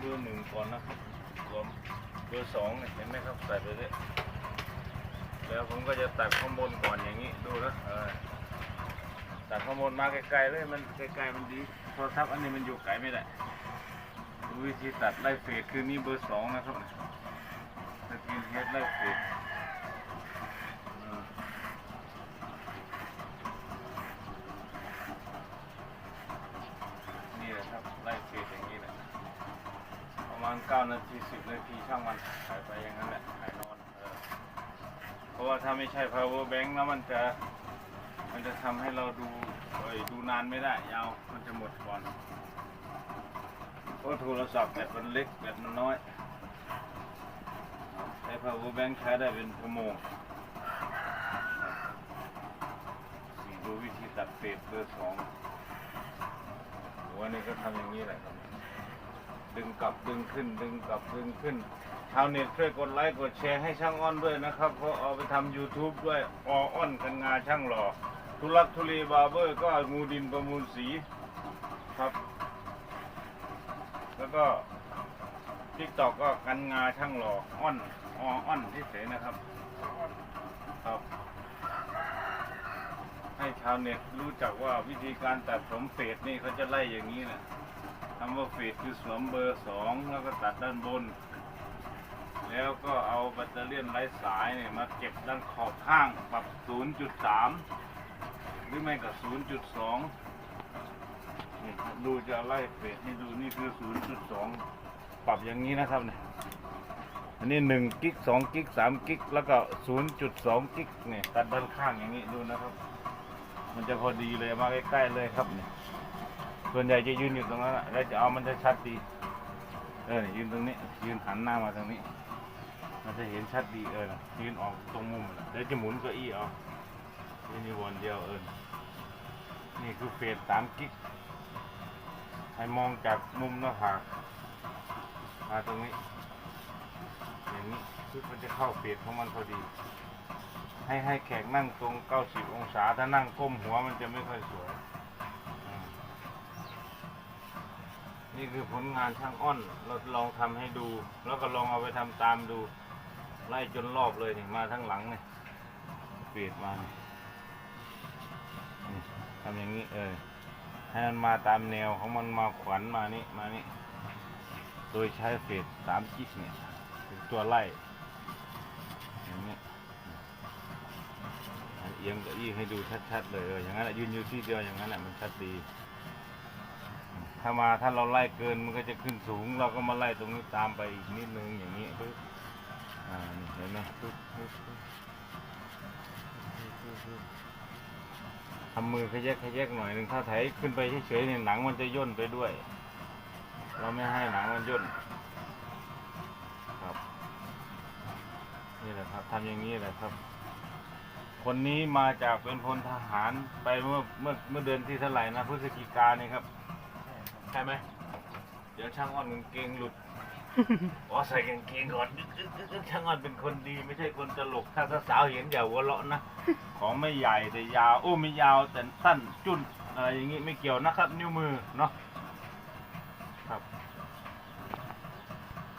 เบอร์หนึ่งก่อนนะครับรวมเบอร์สองเห็นไหมครับใส่ไปเลยแล้วผมก็จะตัดข้างบนก่อนอย่างนี้ดูนะตัดข้างบนมาไกลๆเลยมันไกลๆมันดีโทรศัพท์อันนี้มันอยู่ไกลไม่ได้วิธีตัดไล่เฟดคือนี่เบอร์สองนะครับสกินเฮดไล่เฟดอืมนี่แหละครับไล่เฟดอย่างนี้แหละ ประมาณ9นาที10นาทีช่างมันหายไปอย่างนั้นแหละหายนอนเออเพราะว่าถ้าไม่ใช่ power bank แล้วมันจะ มันจะทำให้เราดูเอ้ยดูนานไม่ได้ยาวมันจะหมดก่อนเพราะโทรศัพท์แบตมันเล็กแบตมันน้อยใช้ power bank ใช้ได้เป็นชั่วโมงนี่ดูวิธีตัดเฟสเบอร์สองวันนี้ก็ทำอย่างนี้แหละครับ ดึงกลับดึงขึ้น ดึงกลับดึงขึ้นชาวเน็ตช่วยกดไลค์กดแชร์ให้ช่างอ้อนด้วยนะครับเพราะเอาไปทำ YouTube ด้วยออ้อนกันงาช่างหล่อทุลักทุเลบาร์เบอร์ก็งูดินประมูลสีครับ แล้วก็ทิกตอกก็กันงาช่างหล่ออ้อนออ้อนที่เสนะครับครับให้ชาวเน็ตรู้จักว่าวิธีการตัดผมเฟดนี่เขาจะไล่อย่างนี้แหละ คำว่าเฟดคือสวมเบอร์สองแล้วก็ตัดด้านบน แล้วก็เอาแบตเตอรี่ยนไร้สายเนี่ยมาเก็บด้านขอบข้างปรับ 0.3 หรือไม่ก็ 0.2นี่ดูจะไล่เฟดให้ดูนี่คือ 0.2 ปรับอย่างนี้นะครับเนี่ยอันนี้1กิก2กิก3กิกแล้วก็ 0.2 กิกเนี่ยตัดด้านข้างอย่างนี้ดูนะครับ มันจะพอดีเลยมาใกล้ๆเลยครับเนี่ย ส่วนใหญ่จะยืนอยู่ตรงนั้นอะแล้วจะเอามันจะชัดดี เออ ยืนตรงนี้ ยืนหันหน้ามาทางนี้ มันจะเห็นชัดดีเออ ยืนออกตรงมุมน่ะเดี๋ยวจะหมุนเก้าอี้เอายืนอยู่วนเดียวเออ นี่คือเฟสสามกิก ให้มองจากมุมหน้าผากมาตรงนี้ อย่างนี้คือมันจะเข้าเฟสของมันพอดี ให้ให้แขกนั่งตรง 90 องศา ถ้านั่งก้มหัวมันจะไม่ค่อยสวย นี่คือผลงานช่างอ้อน เราลองทำให้ดู แล้วก็ลองเอาไปทำตามดู ไล่จนรอบเลยนี่มาทั้งหลังเนี่ยเปลี่ยนมาทำอย่างนี้เออให้มันมาตามแนวของมันมาขวัญมานี่มานี่โดยใช้เฟสสามจิกเนี่ยเป็นตัวไล่อย่างนี้เอียงเก้าอี้ให้ดูชัดๆเลยเอออย่างนั้นแหละยืนอยู่ที่เดียวอย่างนั้นแหละมันชัดดี ถ้ามาถ้าเราไล่เกินมันก็จะขึ้นสูง เราก็มาไล่ตรงนี้ตามไปอีกนิดนึงอย่างนี้ปึ๊บอ่านี่เห็นไหมปึ๊บปึ๊บปึ๊บปึ๊บปึ๊บทำมือขยักขยักหน่อยหนึ่งถ้าไถขึ้นไปเฉยๆเนี่ยหนังมันจะย่นไปด้วย เราไม่ให้หนังมันย่นครับ นี่แหละครับทำอย่างนี้แหละครับ คนนี้มาจากเป็นพลทหารไปเมื่อเมื่อเมื่อเดือนที่เท่าไหร่นะพฤศจิกายนนี่ครับ ใช่ไหม เดี๋ยวช่างอ้อนกางเกงหลุด อ๋อใส่กางเกงก่อนช่างอ้อนเป็นคนดีไม่ใช่คนตลก ถ้าสาวๆเห็นอย่าหัวเราะนะ ของไม่ใหญ่แต่ยาวโอ้ไม่ยาวแต่สั้นจุนอะไรอย่างงี้ไม่เกี่ยวนะครับ นิ้วมือเนาะ ครับ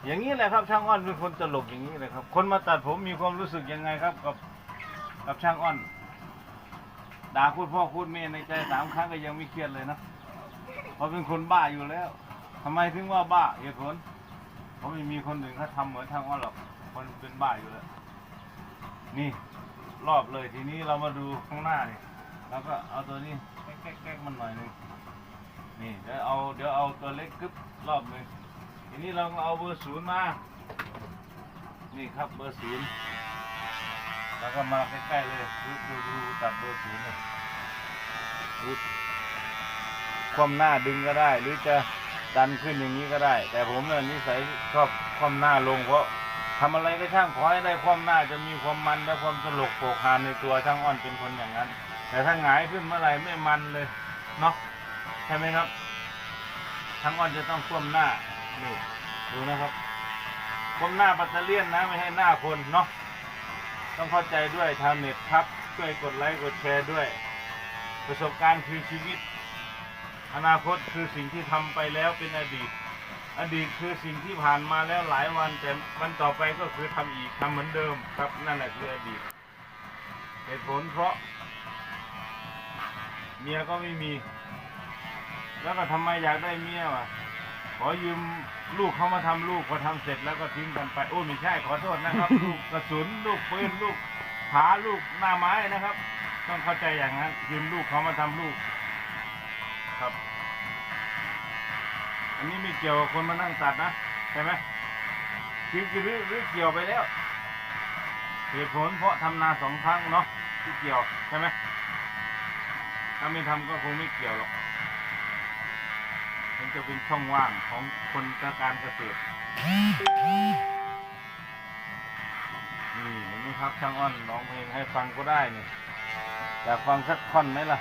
อย่างนี้แหละครับช่างอ้อนเป็นคนตลกอย่างนี้เลยครับ คนมาตัดผมมีความรู้สึกยังไงครับกับกับช่างอ้อน ด่าพูดพ่อพูดแม่ในใจสามครั้งก็ยังไม่เครียดเลยนะ เพราเป็นคนบ้าอยู่แล้วทำไมถึงว่าบ้าเหตุผลเพราะไม่มีคนอื่นเขาทำเหมือนทางอ้อนหรอกคนเป็นบ้าอยู่แล้ว นี่รอบเลยทีนี้เรามาดูข้างหน้านี่เราก็เอาตัวนี้แก๊กแก๊กมันหน่อยหนึงนี่เดี๋ยวเอาเดี๋ยวเอาตัวเล็กกึบรอบหนึงทีนี้เราเอาเบอร์ศูนย์มานี่ครับเบอร์ศูนย์แล้วก็มาใกล้ๆเลยดูดูดูตัดเบอร์ศูนย์เลย คว่ำหน้าดึงก็ได้ หรือจะดันขึ้นอย่างนี้ก็ได้ แต่ผมเนี่ยนิสัยชอบคว่ำหน้าลงเพราะทำอะไรก็ช่างขอให้ได้คว่ำหน้าจะมีความมันและความตลกโปกฮาในตัวช่างอ้อนเป็นคนอย่างนั้น แต่ถ้าหงายขึ้นเมื่อไหร่ไม่มันเลยเนาะใช่ไหมครับช่างอ้อนจะต้องคว่ำหน้านี่ดูนะครับคว่ำหน้าปัตเตอร์เลียนนะไม่ให้หน้าคนเนาะต้องเข้าใจด้วยชาวเน็ตครับช่วยกดไลค์กดแชร์ด้วย ประสบการณ์คือชีวิต อนาคตคือสิ่งที่ทำไปแล้วเป็นอดีต อดีตคือสิ่งที่ผ่านมาแล้วหลายวันแต่วันต่อไปก็คือทำอีกทำเหมือนเดิมครับนั่นแหละคืออดีตเหตุผลเพราะ เมียก็ไม่มี แล้วก็ทำไมอยากได้เมียวะขอยืมลูกเขามาทำลูกพอทำเสร็จแล้วก็ทิ้งกันไปโอ้ไม่ใช่ขอโทษนะครับ ลูกกระสุนลูกปืนลูกผาลูกหน้าไม้นะครับ ต้องเข้าใจอย่างนั้นยืมลูกเขามาทำลูก ครับ อันนี้ไม่เกี่ยวกับคนมานั่งตัดนะใช่ไหมคือคือหรือหรือเกี่ยวไปแล้วเหตุผลเพราะทำนาสองครั้งเนาะที่เกี่ยวใช่ไหมถ้าไม่ทำก็คงไม่เกี่ยวหรอกมันจะเป็นช่องว่างของคนการเกษตรนี่เห็นไหมครับช่างอ้อนร้องเพลงให้ฟังก็ได้นี่อยากฟังสักท่อนไหมล่ะ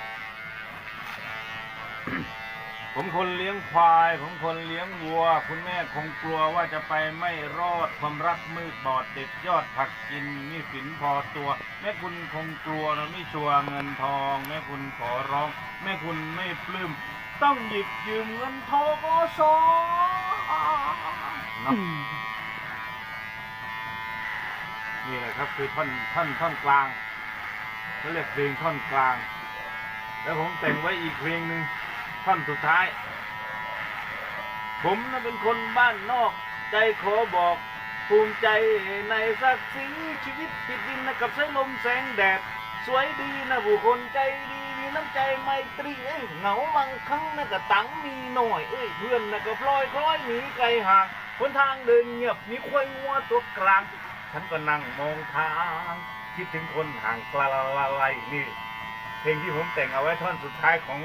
ผมคนเลี้ยงควาย ผมคนเลี้ยงวัว คุณแม่คงกลัวว่าจะไปไม่รอดความรักมืดบอดเด็ดยอดผักกินมีสินพอตัว แม่คุณคงกลัวนะไม่ชัวร์เงินทอง แม่คุณขอร้อง แม่คุณไม่ปลื้มต้องหยิบยืมเงินทกสเนาะนี่แหละครับคือท่อนท่อนท่อนกลางเขาเรียกเพลงท่อนกลาง แล้วผมแต่งไว้อีกเพลงหนึ่ง ท่อนสุดท้าย ผมน่ะเป็นคนบ้านนอก ใจขอบอกภูมิใจในศักดิ์ศรีชีวิตติดดินนะกับสายลมแสงแดด สวยดีนะผู้คนใจดีมีน้ำใจไมตรีเอ้ยเหงาบางครั้งนะก็ตังมีหน่อยเอ้ยเพื่อนนะก็พลอยคล้อยหนีไกลห่างคนทางเดินเงียบมีควายงัวตัวกลาง ฉันก็นั่งมองทางคิดถึงคนห่างไกลนี่เพลงที่ผมแต่งเอาไว้ท่อนสุดท้ายของ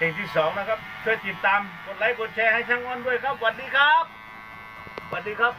เพลงที่สองนะครับ ช่วยติดตามกดไลค์กดแชร์ให้ช่างอ้อนด้วยครับสวัสดีครับสวัสดีครับ